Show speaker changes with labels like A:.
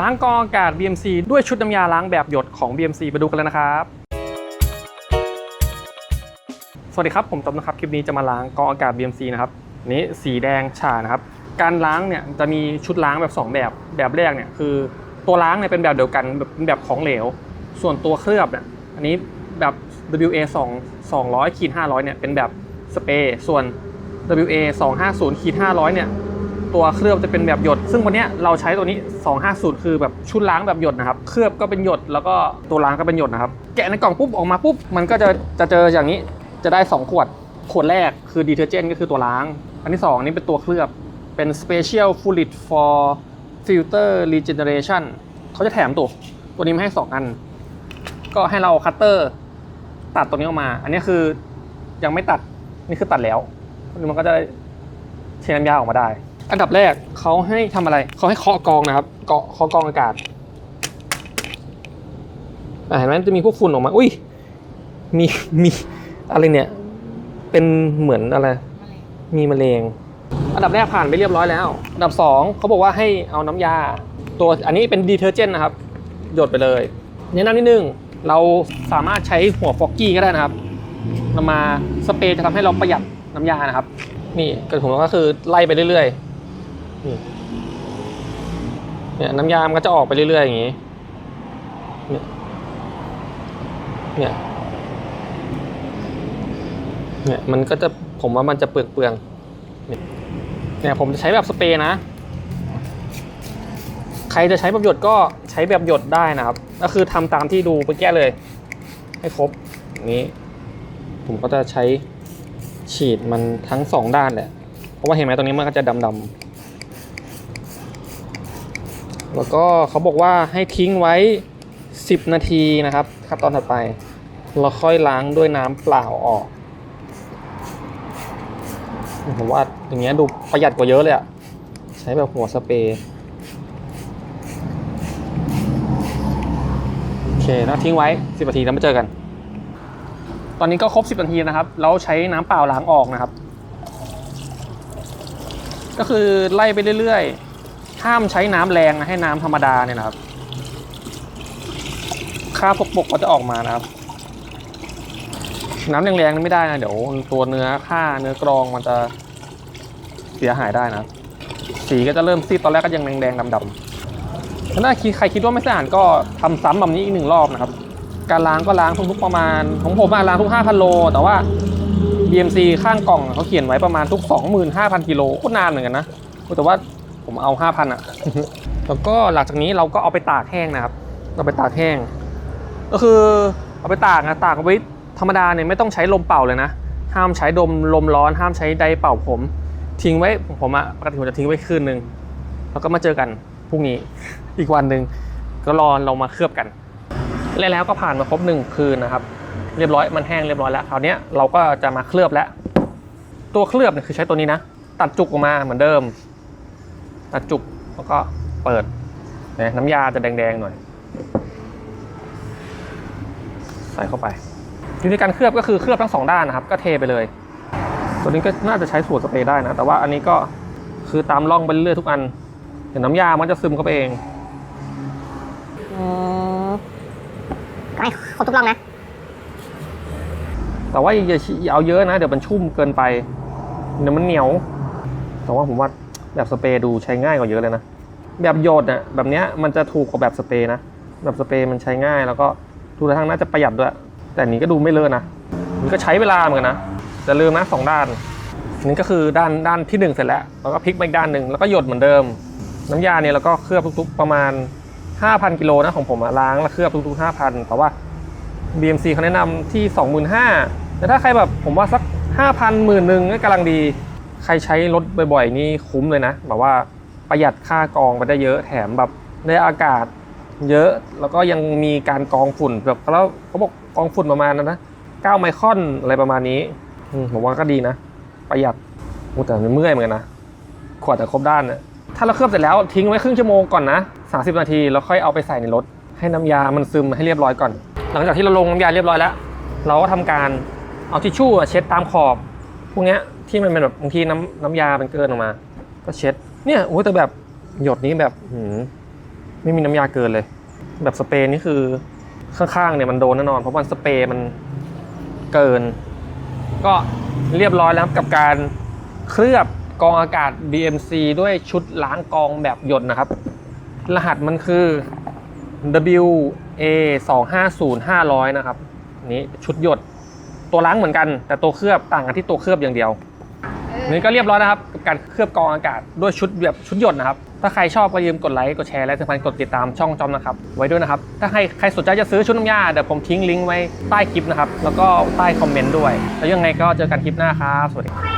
A: ล้างกองอากาศ BMC ด้วยชุดน้ำยาล้างแบบหยดของ BMC ไปดูกันเลยนะครับสวัสดีครับ ผมต้อมนะครับ คลิปนี้จะมาล้างกองอากาศ BMC นะครับนนี้สีแดงฉ่านะครับ การล้างเนี่ยจะมีชุดล้างแบบ 2 แบบแบบแรกเนี่ยคือตัวล้างเนี่ยเป็นแบบเดียวกันแบบเป็นแบบของเหลว ส่วนตัวเคลือบเนี่ยอันนี้แบบ WA 2 200ขีด500เนี่ยเป็นแบบสเปรย์ส่วน WA 250ขีด500เนี่ย ตัวเคลือบจะเป็นแบบหยด ซึ่งวันนี้เราใช้ตัวนี้ 250 คือแบบชุดล้างแบบหยดนะครับ เคลือบก็เป็นหยดแล้วก็ตัวล้างก็เป็นหยดนะครับ แกะในกล่องปุ๊บออกมาปุ๊บมันก็จะจะเจออย่างนี้จะได้ 2 ขวด ขวดแรกคือดีเทอร์เจนก็คือตัวล้าง อันที่ 2 นี่เป็นตัวเคลือบเป็น Special Fluid for Filter Regeneration เขาจะแถมตัวตัวนี้มาให้ 2 อัน ก็ให้เราคัตเตอร์ตัดตัวนี้ออกมา อันนี้คือยังไม่ตัดนี่คือตัดแล้วมันก็จะเทน้ำยาออกมาได้ อันดับแรกเขาให้ทำอะไรเขาให้เคาะกรองนะครับเกาะเคาะกรองอากาศเห็นไหมจะมีพวกฝุ่นออกมา อุ้ยมีมีอะไรเนี่ย เป็นเหมือนอะไร มีมะเร็งอันดับแรกผ่านไปเรียบร้อยแล้ว อันดับสองเขาบอกว่าให้เอาน้ำยา ตัวอันนี้เป็นดีเทอร์เจนนะครับ หยดไปเลยแนะนำนิดนึงเราสามารถใช้หัวฟอกกี้ก็ได้นะครับนำมาสเปรย์จะทำให้เราประหยัดน้ำยานะครับ นี่กระถุงก็คือไล่ไปเรื่อยๆ เนี่ยน้ำยามันก็จะออกไปเรื่อยๆอย่างนี้ เนี่ยเนี่ยเนี่ยมันก็จะผมว่ามันจะเปลืองเปลืองๆเนี่ยผมจะใช้แบบสเปรย์นะ ใครจะใช้แบบหยดก็ใช้แบบหยดได้นะครับ ก็คือทำตามที่ดูไปแก้เลย ให้ครบนี้ ผมก็จะใช้ฉีดมันทั้งสองด้านแหละ เพราะว่าเห็นไหมตรงนี้มันก็จะดำๆ แล้วก็เขาบอกว่าให้ทิ้งไว้ 10 นาทีนะครับขั้นตอนถัดไป เราค่อยล้างด้วยน้ำเปล่าออกผมว่าอย่างเงี้ยดูประหยัดกว่าเยอะเลยอะใช้แบบหัวสเปรย์โอเคแล้วทิ้งไว้ 10 นาทีแล้วมาเจอกัน ตอนนี้ก็ครบ 10 นาทีนะครับ แล้วใช้น้ำเปล่าล้างออกนะครับ ก็คือไล่ไปเรื่อยๆ ห้ามใช้น้ำแรงนะให้น้ำธรรมดาเนี่ยนะครับค่าพกปกก็จะออกมานะครับ น้ำแรงๆนี่ไม่ได้นะเดี๋ยวตัวเนื้อค่าเนื้อกรองมันจะเสียหายได้นะสีก็จะเริ่มซีดตอนแรกก็ยังแดงๆดำๆถ้าใครคิดว่าไม่สะอาดก็ทำซ้ำแบบนี้อีกหนึ่งรอบนะครับ การล้างก็ล้างทุกๆประมาณของผมล้างทุก5,000โลแต่ว่า BMC ข้างกล่องเขาเขียนไว้ประมาณทุก 25,000กิโลก็นานเหมือนกันนะแต่ว่า ผมเอา5,000อะแล้วก็หลังจากนี้เราก็เอาไปตากแห้งนะครับ เราไปตากแห้ง ก็คือเอาไปตากนะตากเอาไว้ธรรมดาเนี่ยไม่ต้องใช้ลมเป่าเลยนะ ห้ามใช้ดมลมร้อน ห้ามใช้ไดร์เป่าผม ทิ้งไว้ผมอะปกติผมจะทิ้งไว้คืนนึงแล้วก็มาเจอกันพรุ่งนี้อีกวันหนึ่งก็รอเรามาเคลือบกันและแล้วก็ผ่านมาครบหนึ่งคืนนะครับ เรียบร้อยมันแห้งเรียบร้อยแล้วคราวเนี้ยเราก็จะมาเคลือบแล้ว ตัวเคลือบเนี่ยคือใช้ตัวนี้นะ ตัดจุกออกมาเหมือนเดิม ตัดจุกแล้วก็เปิดเนี่ยน้ำยาจะแดงๆหน่อย ใส่เข้าไปวิธีการเคลือบก็คือเคลือบทั้งสองด้านนะครับ ก็เทไปเลย ตัวนี้ก็น่าจะใช้สูตรสเปรย์ได้นะ แต่ว่าอันนี้ก็คือตามร่องไปเรื่อยๆทุกอันเดี๋ยวน้ำยามันจะซึมเข้าไปเอง
B: อืมก็ให้ครบทุกร่องนะ
A: แต่ว่าอย่าอย่าเอาเยอะนะ เดี๋ยวมันชุ่มเกินไปเดี๋ยวมันเหนียว แต่ว่าผมว่า แบบสเปรย์ดูใช้ง่ายกว่าเยอะเลยนะ แบบโยดเนี่ยแบบเนี้ยมันจะถูกกว่าแบบสเปรย์นะ แบบสเปรย์มันใช้ง่ายแล้วก็ดูท่าทางน่าจะประหยัดด้วย แต่นี้ก็ดูไม่เลอะนะ มันก็ใช้เวลาเหมือนกันนะจะลืมนะสองด้านนี่ก็คือด้านด้านที่หนึ่งเสร็จแล้วแล้วก็พลิกไปอีกด้านหนึ่งแล้วก็หยดเหมือนเดิม น้ำยาเนี่ยเราก็เคลือบทุกๆประมาณ 5,000 กิโลนะของผมอะล้างแล้วเคลือบทุกๆ 5,000แต่ว่า BMC เขาแนะนำที่ 25,000แต่ถ้าใครแบบผมว่าสัก 5,000หมื่นหนึ่งก็กำลังดี ใครใช้รถบ่อยๆ นี่คุ้มเลยนะแบบว่าประหยัดค่ากองไปได้เยอะแถมแบบได้อากาศเยอะแล้วก็ยังมีการกองฝุ่นแบบแล้วเขาบอกกองฝุ่นประมาณนั้นนะ9ไมครอนอะไรประมาณนี้อืมผมว่าก็ดีนะ ประหยัดแต่มันเมื่อยเหมือนกันนะขวดแต่ครบด้านนี่ยถ้าเราเคลือบเสร็จแล้วทิ้งไว้ครึ่งชั่วโมงก่อนนะ30 นาทีแล้วค่อยเอาไปใส่ในรถ ให้น้ำยามันซึมให้เรียบร้อยก่อน หลังจากที่เราลงน้ำยาเรียบร้อยแล้ว เราก็ทำการเอาทิชชู่เช็ดตามขอบ พวกเนี้ยที่มันเป็นแบบบางทีน้ำน้ำยาเป็นเกินออกมา ก็เช็ด เนี่ยโอ้แต่แบบหยดนี้แบบหืมไม่มีน้ำยาเกินเลย แบบสเปรย์นี่คือข้างๆเนี่ยมันโดนแน่นอน เพราะมันสเปรย์มันเกิน ก็เรียบร้อยแล้วกับการเคลือบกองอากาศ BMC ด้วยชุดล้างกองแบบหยดนะครับ รหัสมันคือ WA 2 5 0 500 นะครับ นี่ชุดหยด ตัวล้างเหมือนกัน แต่ตัวเคลือบต่างกันที่ตัวเคลือบอย่างเดียวนี่ก็เรียบร้อยนะครับกับการเคลือบกรองอากาศด้วยชุดแบบชุดหยดนะครับ ถ้าใครชอบก็อย่าลืมกดไลค์กดแชร์และสำคัญกดติดตามช่องจอมนะครับ ไว้ด้วยนะครับ ถ้าใครใครสนใจจะซื้อชุดน้ำยาเดี๋ยวผมทิ้งลิงก์ไว้ใต้คลิปนะครับ แล้วก็ใต้คอมเมนต์ด้วย แล้วยังไงก็เจอกันคลิปหน้าครับ สวัสดีครับ